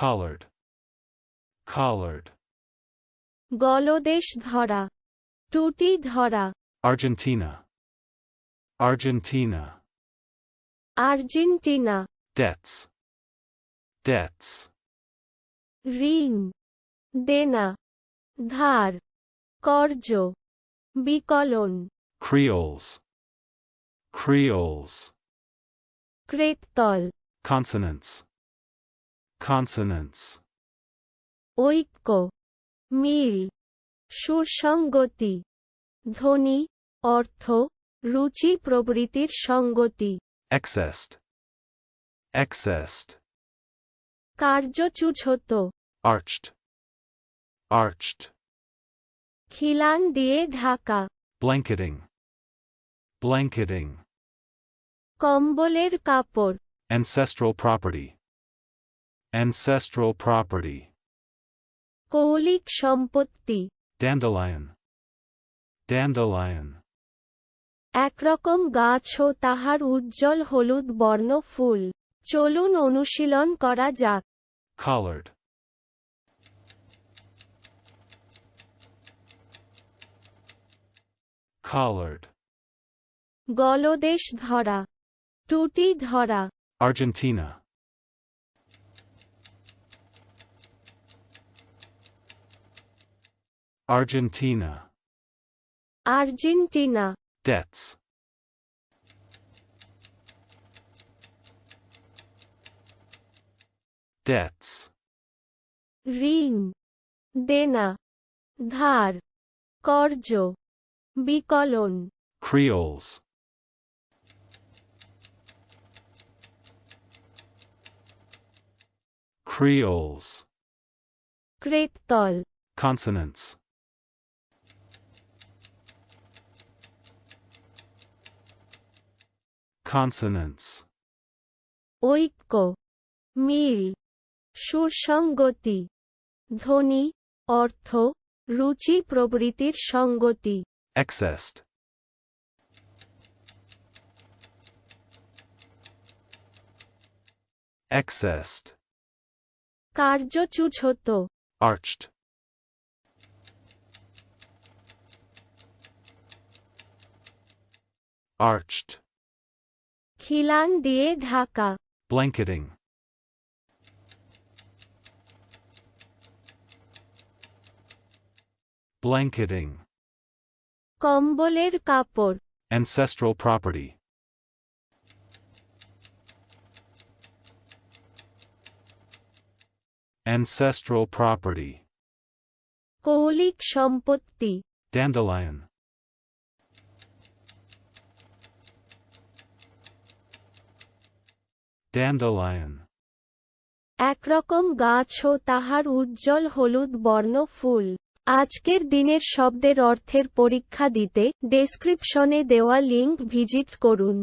Collard. Collard. গলদেশ ধরা টুটি ধরা Argentina. Argentina. Argentina Debts. Debts. ঋণ দেনা ধার কর্জ বিকলন Creoles. Creoles. ক্রেততল Consonants. Consonants. ঐক্য মিল সুসঙ্গতি ধ্বনি অর্থ রুচি প্রবৃত্তির সঙ্গতি Excessed. Excessed. কার্যচুছত Arched. Arched. খিলান দিয়ে ঢাকা Blanketing. Blanketing. কম্বলের কাপড় Ancestral property. Ancestral property. কৌলিক সম্পত্তি Dandelion. Dandelion. একরকম গাছ ও তাহার উজ্জ্বল হলুদ বর্ণ ফুল চলুন অনুশীলন করা যাক Collard. Collard. গলদেশ ধরা টুটি ধরা Argentina. Argentina. Argentina Debts. Debts. ঋণ দেনা ধার কর্জ বিকলন Creoles. Creoles. ক্রেততল Consonants. Consonants. ঐক্য মিল সুসঙ্গতি ধ্বনি অর্থ রুচি প্রবৃত্তির সঙ্গতি Excessed. Excessed. কার্যচুছত Arched. Arched. খিলান দিয়ে ঢাকা Blanketing. Blanketing. কম্বলের কাপড় Ancestral property. Ancestral property. কৌলিক সম্পত্তি Dandelion. Dandelion. একরকম গাছ ও তাহার উজ্জ্বল হলুদ বর্ণ ফুল আজকের দিনের শব্দের অর্থের পরীক্ষা দিতে ডেসক্রিপশনে দেওয়া লিঙ্ক ভিজিট করুন